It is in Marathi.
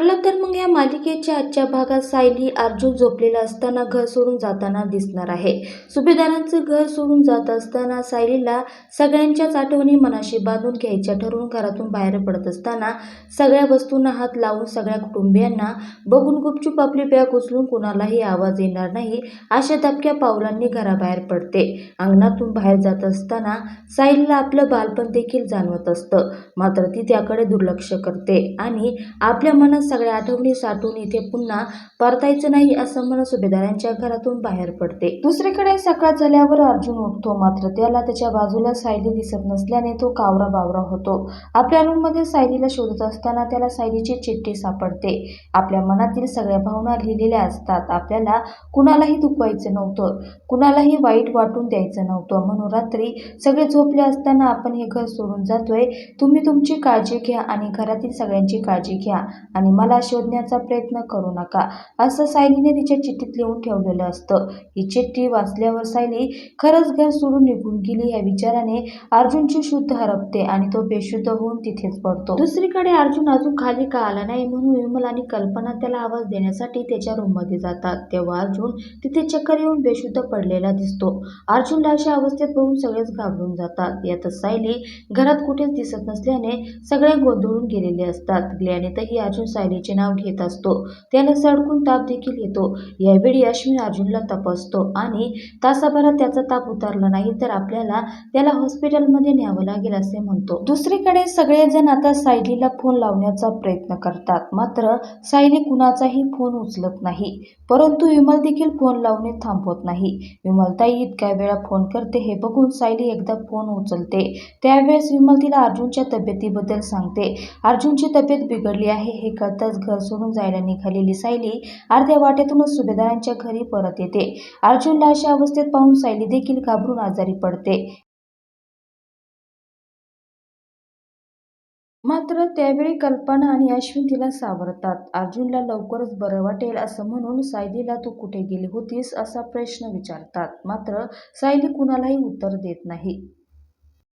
ठरलं तर मग या मालिकेच्या आजच्या भागात सायली अर्जुन झोपलेला असताना घर सोडून जाताना दिसणार आहे. सुभेदारांचं घर सोडून जात असताना सायलीला सगळ्यांच्याच आठवणी मनाशी बांधून घ्यायच्या ठरवून घरातून बाहेर पडत असताना सगळ्या वस्तूंना हात लावून सगळ्या कुटुंबियांना बघून गुपचूप आपली बॅग उचलून कुणालाही आवाज येणार नाही अशा दबक्या पावलांनी घराबाहेर पडते. अंगणातून बाहेर जात असताना सायलीला आपलं बालपण देखील जाणवत असतं. मात्र ती त्याकडे दुर्लक्ष करते आणि आपल्या मनात सगळ्या आठवणी साठवून इथे पुन्हा परतायचं नाही असं म्हणून सुभेदारांच्या घरातून बाहेर पडते. दुसरीकडे सकाळ झाल्यावर अर्जुन उठतो. मात्र त्याला त्याच्या बाजूला सायली दिसत नसल्याने तो कावरा बावरा होतो. आपल्या रूममध्ये सायलीला शोधत असताना त्याला सायलीची चिठ्ठी सापडते. आपल्या मनातील सगळ्या भावना लिहिलेल्या असतात. आपल्याला कुणालाही दुखवायचं नव्हतं. कुणालाही वाईट वाटून द्यायचं नव्हतं. म्हणून रात्री सगळे झोपले असताना आपण हे घर सोडून जातोय. तुम्ही तुमची काळजी घ्या आणि घरातील सगळ्यांची काळजी घ्या. आणि मला शोधण्याचा प्रयत्न करू नका. असं सायलीने तिच्या चिठ्ठीत लिहून ठेवलेलं असतं. ही चिठ्ठी वाचल्यावर सायली खरंच घर सोडून निघून गेली या विचाराने अर्जुनची शुद्ध हरपते आणि तो बेशुद्ध होऊन तिथेच पडतो. दुसरीकडे अर्जुन अजून खाली का आला नाही म्हणून विमल आणि कल्पना त्याला आवाज देण्यासाठी त्याच्या रूममध्ये जातात. तेव्हा अर्जुन तिथे चक्कर येऊन बेशुद्ध पडलेला दिसतो. अर्जुनला अशा अवस्थेत बघून सगळेच घाबरून जातात. यातच सायली घरात कुठेच दिसत नसल्याने सगळे गोंधळून गेलेले असतात. ग्लॅनेतही अर्जुन सायलीचे नाव घेत असतो. त्याला सडकून ताप देखील येतो. यावेळी अश्विन अर्जुनला तपासतो आणि तासाभरात त्याचा ताप उतरला नाही तर आपल्याला त्याला हॉस्पिटलमध्ये न्यावं लागेल असे म्हणतो. दुसरीकडे सगळेजण आता सायलीला फोन लावण्याचा प्रयत्न करतात. मात्र सायली कुणाचाही फोन उचलत नाही. परंतु विमल देखील फोन लावणे थांबवत नाही. विमलताई इतक्या वेळा फोन करते हे बघून सायली एकदा फोन उचलते. त्यावेळेस विमल तिला अर्जुनच्या तब्येतीबद्दल सांगते. अर्जुनची तब्येत बिघडली आहे हे कळताच घर सोडून जायला निघालेली सायली अर्ध्या वाटेतूनच सुभेदारांच्या घरी परत येते. अर्जुनला अशा अवस्थेत पाहून सायली देखील घाबरून आजारी पडते. मात्र त्यावेळी कल्पना आणि अश्विन तिला सावरतात. अर्जुनला लवकरच बरं वाटेल असं म्हणून सायलीला तू कुठे गेली होतीस असा प्रश्न विचारतात. मात्र सायली कुणालाही उत्तर देत नाही.